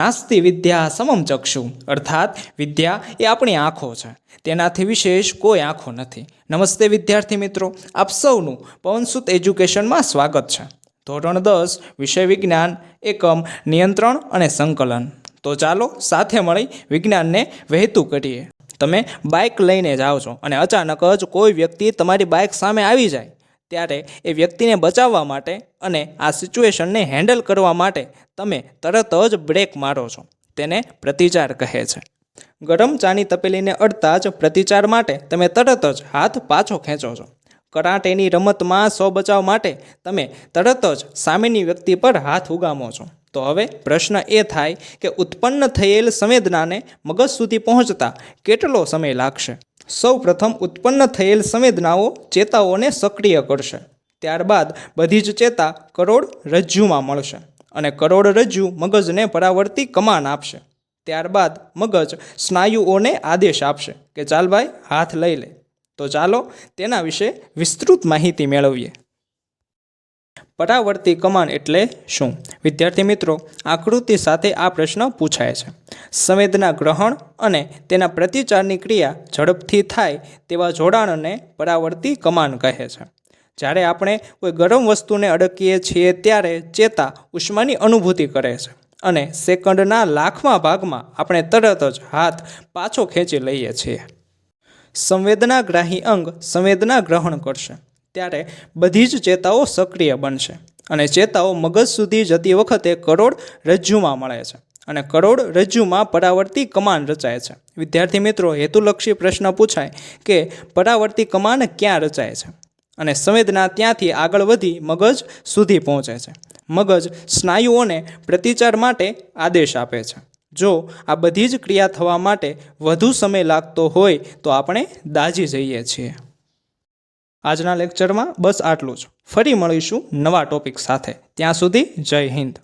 નાસ્તિ વિદ્યા સમમ ચક્ષુ. અર્થાત, વિદ્યા એ આપણી આંખો છે. તેનાથી વિશેષ કોઈ આંખો નથી. નમસ્તે વિદ્યાર્થી મિત્રો, આપ સૌનું પવનસુત એજ્યુકેશનમાં સ્વાગત છે. ધોરણ દસ, વિષય વિજ્ઞાન, એકમ, નિયંત્રણ અને સંકલન. તો ચાલો સાથે મળી વિજ્ઞાનને વહેતું કરીએ તમે બાઇક લઈને જાઓ છો અને અચાનક જ કોઈ વ્યક્તિ તમારી બાઇક સામે આવી જાય. ત્યારે એ વ્યક્તિને બચાવવા માટે અને આ સિચ્યુએશનને હેન્ડલ કરવા માટે તમે તરત જ બ્રેક મારો છો. તેને પ્રતિચાર કહે છે. ગરમ ચાની તપેલીને અડતા જ પ્રતિચાર માટે તમે તરત જ હાથ પાછો ખેંચો છો. કરાટેની રમતમાં સ્વ બચાવ માટે તમે તરત જ સામેની વ્યક્તિ પર હાથ ઉગામો છો. તો હવે પ્રશ્ન એ થાય કે ઉત્પન્ન થયેલ સંવેદનાને મગજ સુધી પહોંચતા કેટલો સમય લાગશે? સૌ પ્રથમ ઉત્પન્ન થયેલ સંવેદનાઓ ચેતાઓને સક્રિય કરશે. ત્યારબાદ બધી જ ચેતા કરોડ રજ્જુમાં મળશે અને કરોડ રજ્જુ મગજને પરાવર્તી કમાન આપશે. ત્યારબાદ મગજ સ્નાયુઓને આદેશ આપશે કે ચાલ ભાઈ, હાથ લઈ લે. તો ચાલો તેના વિશે વિસ્તૃત માહિતી મેળવીએ. પરાવર્તી કમાન એટલે શું? વિદ્યાર્થી મિત્રો, આકૃતિ સાથે આ પ્રશ્ન પૂછાય છે. સંવેદના ગ્રહણ અને તેના પ્રતિચારની ક્રિયા ઝડપથી થાય તેવા જોડાણને પરાવર્તી કમાન કહે છે. જ્યારે આપણે કોઈ ગરમ વસ્તુને અડકીએ છીએ ત્યારે ચેતા ઉષ્માની અનુભૂતિ કરે છે અને સેકન્ડના લાખમા ભાગમાં આપણે તરત જ હાથ પાછો ખેંચી લઈએ છીએ. સંવેદનાગ્રાહી અંગ સંવેદના ગ્રહણ કરશે. ત્યારે બધી જ ચેતાઓ સક્રિય બનશે અને ચેતાઓ મગજ સુધી જતી વખતે કરોડ રજ્જુમાં મળે છે અને કરોડ રજ્જુમાં પરાવર્તી કમાન રચાય છે. વિદ્યાર્થી મિત્રો, હેતુલક્ષી પ્રશ્ન પૂછાય કે પરાવર્તી કમાન ક્યાં રચાય છે? અને સંવેદના ત્યાંથી આગળ વધી મગજ સુધી પહોંચે છે. મગજ સ્નાયુઓને પ્રતિચાર માટે આદેશ આપે છે. જો આ બધી જ ક્રિયા થવા માટે વધુ સમય લાગતો હોય તો આપણે દાજી જઈએ છીએ. આજના લેક્ચરમાં બસ આટલું જ. ફરી મળીશું નવા ટોપિક સાથે. ત્યાં સુધી જય હિન્દ.